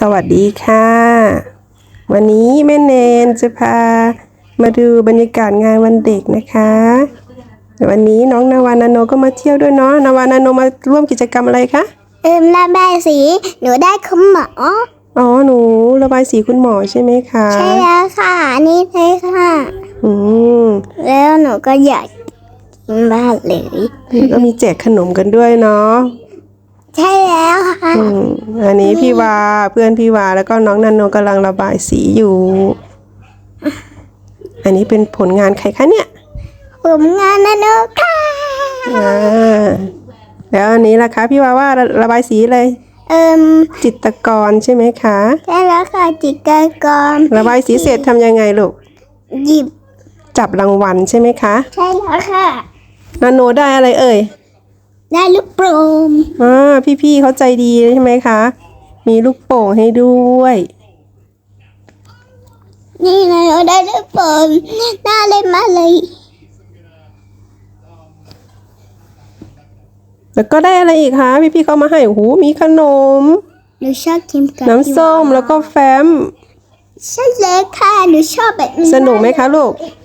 สวัสดีค่ะ วันนี้แม่เนนจะพามาดูบรรยากาศงานวันเด็กนะคะวันนี้น้องนาวานาโนก็มาเที่ยวด้วยเนาะนาวานาโนมาร่วมกิจกรรมอะไรคะเอิมระบายสีหนูได้คุณหมออ๋อหนูระบายสีคุณหมอใช่ไหมคะใช่แล้วค่ะนี่เลยค่ะอืมแล้วหนูก็อยากกินบ้านเลยก็มีแจกขนมกันด้วยเนาะใช่แล้วค่ะ อืมอันนี้พี่วาเพื่อนพี่วาแล้วก็น้องนันโนกำลังระบายสีอยู่ อันนี้เป็นผลงานใครคะเนี่ยผมงานนะหนูค่ะอ่าแล้วอันนี้ล่ะคะพี่วาว่าระระบายสีอะไรเอิมจิตรกรใช่ไหมคะ ใช่แล้วค่ะจิตรกรระบายสีเสร็จทำยังไงลูกหยิบจับรางวัลใช่ไหมคะ ใช่แล้วค่ะนาโนได้อะไรเอ่ย ได้ลูกโป่งอ่าพี่ๆเขาใจดีใช่ไหมคะ มีลูกโป่งให้ด้วย นี่นะหนูได้ลูกโป่งน่าเล่นมากเลย แล้วก็ได้อะไรอีกคะ พี่ๆเขามาให้โอ้โหมีขนมหนูชอบกินกับน้ำส้มแล้วก็แฟ้มใช่เลยค่ะหนูชอบแบบนี้สนุกไหมคะลูกม